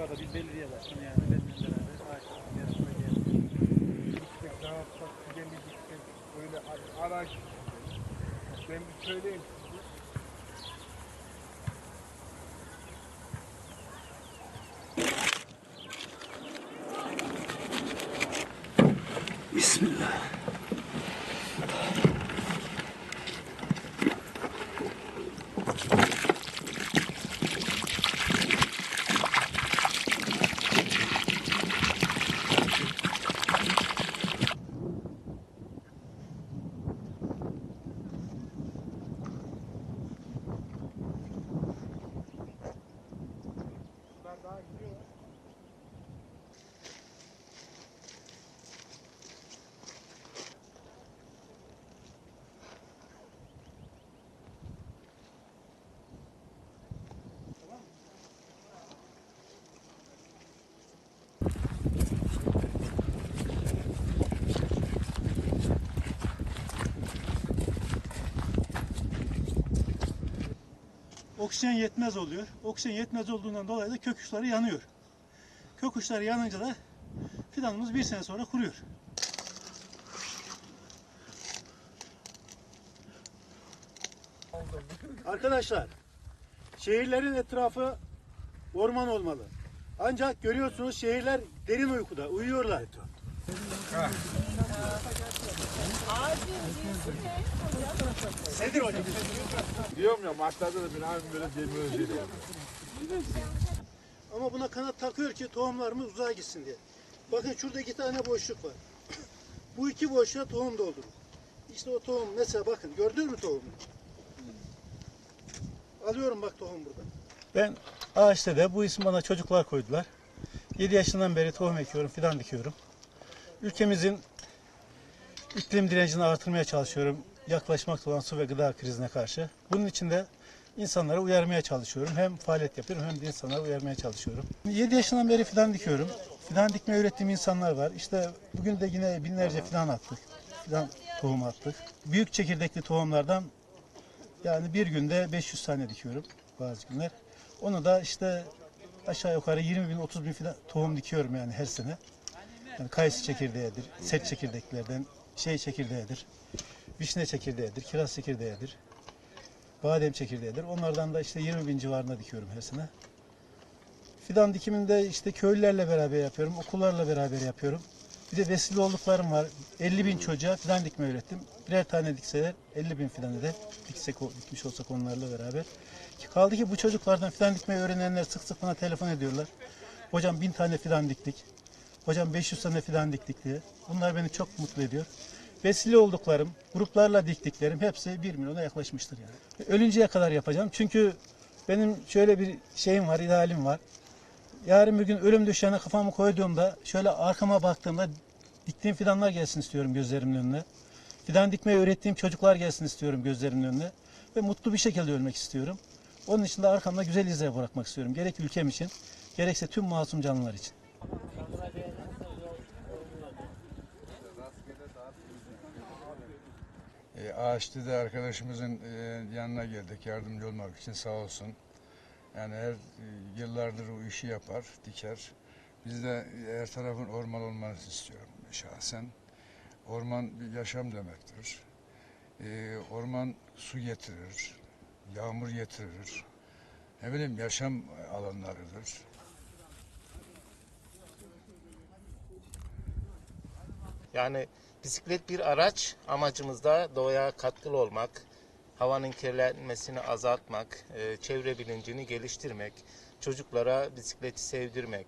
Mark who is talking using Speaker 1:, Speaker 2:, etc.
Speaker 1: yukarıda bir belediye başkanı yani benimle beraber ağaçların yarısına geldi.
Speaker 2: gittik, ne yapsak, gittik, böyle araç. Ben bir söyleyeyim size.
Speaker 3: Bismillah.
Speaker 2: Bunlar
Speaker 1: Oksijen yetmez oluyor. Oksijen yetmez olduğundan dolayı da kök uçları yanıyor. Kök uçları yanınca da fidanımız bir sene sonra kuruyor. Arkadaşlar, şehirlerin etrafı orman olmalı. Ancak görüyorsunuz şehirler derin uykuda, uyuyorlar. Nedir hocam?
Speaker 2: Diyorum ya maçlarda da bir abim böyle demiyor şey.
Speaker 1: Ama buna kanat takıyor ki tohumlarımız uzağa gitsin diye. Bakın şurada iki tane boşluk var. Bu iki boşluğa tohum doldurun. İşte o tohum mesela bakın gördün mü tohumu? Alıyorum bak tohum burada. Ben ağaçta da bu ismi bana çocuklar koydular. 7 yaşından beri tohum ekiyorum, fidan dikiyorum. Ülkemizin iklim direncini artırmaya çalışıyorum. Yaklaşmakta olan su ve gıda krizine karşı. Bunun için de insanları uyarmaya çalışıyorum. Hem faaliyet yapıyorum hem de insanları uyarmaya çalışıyorum. 7 yaşından beri fidan dikiyorum. Fidan dikme öğrettiğim insanlar var. İşte bugün de yine binlerce fidan attık. Fidan tohum attık. Büyük çekirdekli tohumlardan yani bir günde 500 tane dikiyorum bazı günler. Onu da işte aşağı yukarı 20 bin 30 bin fidan tohum dikiyorum yani her sene. Yani kayısı çekirdeğidir, set çekirdeklerden şey çekirdeğidir, vişne çekirdeğidir, kiraz çekirdeğidir, badem çekirdeğidir. Onlardan da işte 20 bin civarında dikiyorum her sene. Fidan dikiminde işte köylülerle beraber yapıyorum, okullarla beraber yapıyorum. Bir de vesile olduklarım var. 50 bin çocuğa fidan dikme öğrettim. Birer tane dikseler 50 bin fidanı da diksek, dikmiş olsak onlarla beraber. Kaldı ki bu çocuklardan fidan dikmeyi öğrenenler sık sık bana telefon ediyorlar. Hocam bin tane fidan diktik. Hocam 500 tane fidan diktik diye. Bunlar beni çok mutlu ediyor. Vesile olduklarım, gruplarla diktiklerim hepsi 1 milyona yaklaşmıştır yani. Ölünceye kadar yapacağım. Çünkü benim şöyle bir şeyim var, idealim var. Yarın bir gün ölüm döşeğine kafamı koyduğumda şöyle arkama baktığımda diktiğim fidanlar gelsin istiyorum gözlerimin önüne. Fidan dikmeyi öğrettiğim çocuklar gelsin istiyorum gözlerimin önüne. Ve mutlu bir şekilde ölmek istiyorum. Onun için de arkamda güzel izler bırakmak istiyorum. Gerek ülkem için, gerekse tüm masum canlılar için.
Speaker 4: E, Ağaçlı'da arkadaşımızın e, yanına geldik yardımcı olmak için sağ olsun. Yani her e, yıllardır o işi yapar, diker. Biz de her tarafın orman olmasını istiyorum şahsen. Orman bir yaşam demektir. E, orman su getirir, yağmur getirir. Ne bileyim yaşam alanlarıdır.
Speaker 5: Yani bisiklet bir araç, amacımız da doğaya katkılı olmak, havanın kirlenmesini azaltmak, e, çevre bilincini geliştirmek, çocuklara bisikleti sevdirmek.